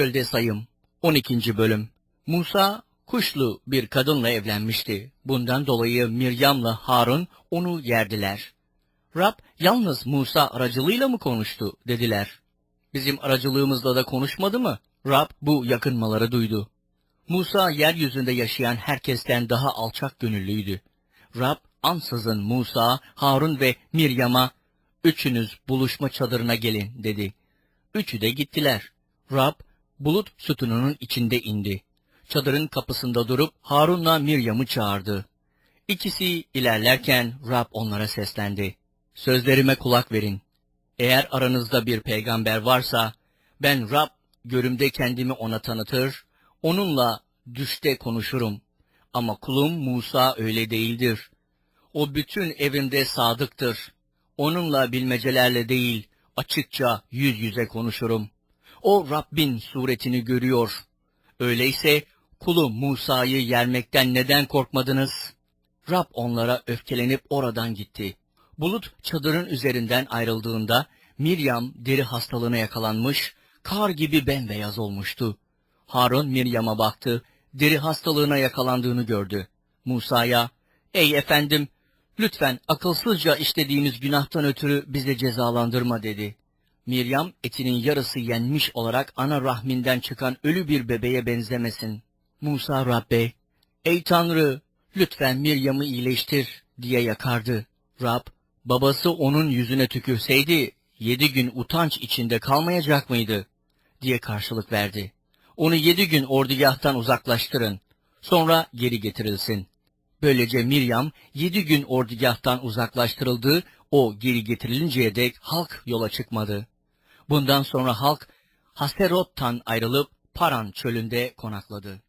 Gölde Sayım 12. Bölüm Musa kuşlu bir kadınla evlenmişti. Bundan dolayı Miryam'la Harun onu yerdiler. Rab yalnız Musa aracılığıyla mı konuştu dediler. Bizim aracılığımızla da konuşmadı mı? Rab bu yakınmaları duydu. Musa yeryüzünde yaşayan herkesten daha alçak gönüllüydü. Rab ansızın Musa, Harun ve Miryam'a üçünüz buluşma çadırına gelin dedi. Üçü de gittiler. Rab bulut sütununun içinde indi. Çadırın kapısında durup Harun'la Miryam'ı çağırdı. İkisi ilerlerken Rab onlara seslendi. Sözlerime kulak verin. Eğer aranızda bir peygamber varsa, ben Rab görümde kendimi ona tanıtır, onunla düşte konuşurum. Ama kulum Musa öyle değildir. O bütün evimde sadıktır. Onunla bilmecelerle değil, açıkça yüz yüze konuşurum. O Rabbin suretini görüyor. Öyleyse kulum Musa'yı yermekten neden korkmadınız? Rab onlara öfkelenip oradan gitti. Bulut çadırın üzerinden ayrıldığında Miryam deri hastalığına yakalanmış, kar gibi bembeyaz olmuştu. Harun Miryam'a baktı, deri hastalığına yakalandığını gördü. Musa'ya, ''Ey efendim, lütfen akılsızca işlediğimiz günahtan ötürü bizi cezalandırma.'' dedi. Miryam etinin yarısı yenmiş olarak ana rahminden çıkan ölü bir bebeğe benzemesin. Musa Rabbe, ''Ey Tanrı, lütfen Miryam'ı iyileştir.'' diye yakardı. Rab, babası onun yüzüne tükürseydi yedi gün utanç içinde kalmayacak mıydı? diye karşılık verdi. Onu yedi gün ordugahtan uzaklaştırın. Sonra geri getirilsin. Böylece Miryam yedi gün ordugahtan uzaklaştırıldı, o geri getirilinceye dek halk yola çıkmadı. Bundan sonra halk Haserot'tan ayrılıp Paran çölünde konakladı.